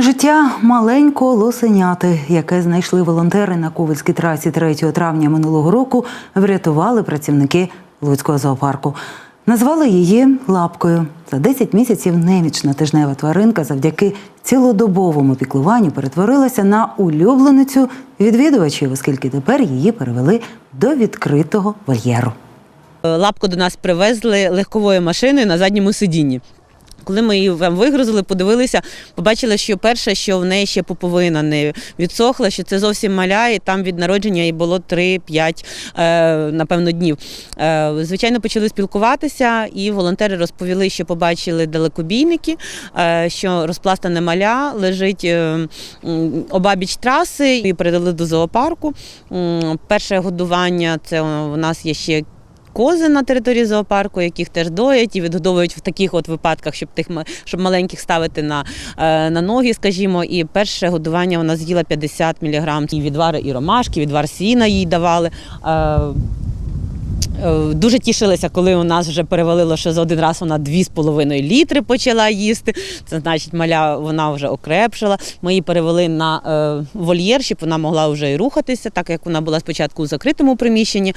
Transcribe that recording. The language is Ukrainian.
Життя маленького лосеняти, яке знайшли волонтери на Ковальській трасі 3 травня минулого року, врятували працівники Луцького зоопарку. Назвали її лапкою. За 10 місяців немічна тижнева тваринка завдяки цілодобовому піклуванню перетворилася на улюбленицю відвідувачів, оскільки тепер її перевели до відкритого вольєру. Лапку до нас привезли легковою машиною на задньому сидінні. Коли ми її там вигрузили, подивилися, побачили, що перше, що в неї ще пуповина не відсохла, що це зовсім маля, і там від народження їй було 3-5, е, напевно, днів. Е, звичайно, почали спілкуватися, і волонтери розповіли, що побачили далекобійники, е, що розпластане маля лежить обабіч траси, і передали до зоопарку. Перше годування це у нас є ще кози на території зоопарку, яких теж доять і відгодовують в таких от випадках, щоб тих щоб маленьких ставити на, е, на ноги, скажімо. І перше годування вона з'їла 50 мг. І відвари і ромашки, відвар сіна їй давали. Е, Е, Дуже тішилися, коли у нас вже перевалило, що за один раз вона 2,5 літри почала їсти. Це значить, маля вона вже окрепшила. Ми її перевели на вольєр, щоб вона могла вже і рухатися, так як вона була спочатку у закритому приміщенні.